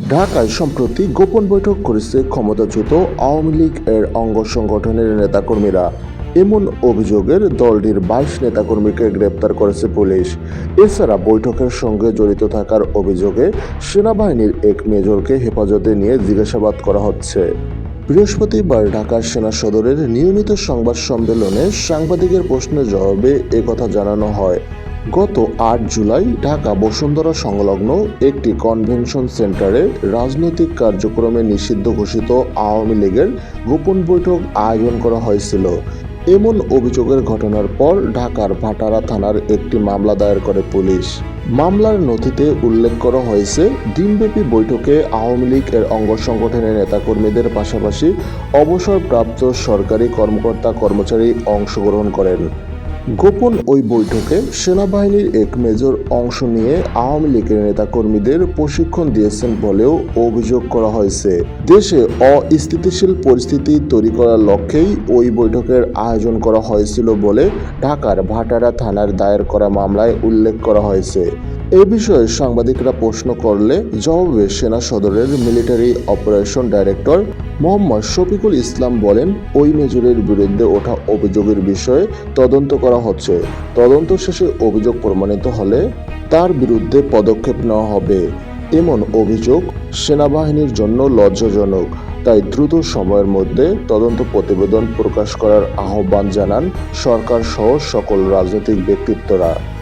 ঢাকায় সম্প্রতি গোপন বৈঠক করেছে ক্ষমতাচ্যুত আওয়ামী লীগ এর অঙ্গ সংগঠনের নেতাকর্মীরা। এমন অভিযোগের দলটির বাইশ নেতাকর্মীকে গ্রেপ্তার করেছে পুলিশ। এছাড়া বৈঠকের সঙ্গে জড়িত থাকার অভিযোগে সেনাবাহিনীর এক মেজরকে হেফাজতে নিয়ে জিজ্ঞাসাবাদ করা হচ্ছে। বৃহস্পতিবার ঢাকার সেনা সদরের নিয়মিত সংবাদ সম্মেলনে সাংবাদিকের প্রশ্নের জবাবে একথা জানানো হয়। গত আট জুলাই ঢাকা বসুন্ধরা সংলগ্ন একটি কনভেনশন সেন্টারে রাজনৈতিক কার্যক্রমে নিষিদ্ধ ঘোষিত আওয়ামী লীগের গোপন বৈঠক আয়োজন করা হয়েছিল। এমন অভিযোগের ঘটনার পর ঢাকার ভাটারা থানার একটি মামলা দায়ের করে পুলিশ। মামলার নথিতে উল্লেখ করা হয়েছে, দিনব্যাপী বৈঠকে আওয়ামী লীগ এর অঙ্গ সংগঠনের নেতাকর্মীদের পাশাপাশি অবসরপ্রাপ্ত সরকারি কর্মকর্তা কর্মচারী অংশগ্রহণ করেন। গোপন ওই বৈঠকে সেনাবাহিনীর এক মেজর অংশ নিয়ে আওয়ামী লীগের নেতাকর্মীদের প্রশিক্ষণ দিয়েছেন বলেও অভিযোগ করা হয়েছে। দেশে অস্থিতিশীল পরিস্থিতি তৈরি করার লক্ষ্যেই ওই বৈঠকের আয়োজন করা হয়েছিল বলে ঢাকার ভাটারা থানার দায়ের করা মামলায় উল্লেখ করা হয়েছে। এ বিষয়ে সাংবাদিকরা প্রশ্ন করলে জবাবে সেনা সদরের military operation director Mohammad Shafiqul Islam বলেন, ওই মেজরের বিরুদ্ধে ওঠা অভিযোগের বিষয়ে তদন্ত করা হচ্ছে। তদন্ত শেষে অভিযোগ প্রমাণিত হলে তার বিরুদ্ধে পদক্ষেপ নেওয়া হবে। এমন অভিযোগ সেনাবাহিনীর জন্য লজ্জাজনক। তাই দ্রুত সময়ের মধ্যে তদন্ত প্রতিবেদন প্রকাশ করার আহ্বান জানান সরকার সহ সকল রাজনৈতিক ব্যক্তিত্বরা।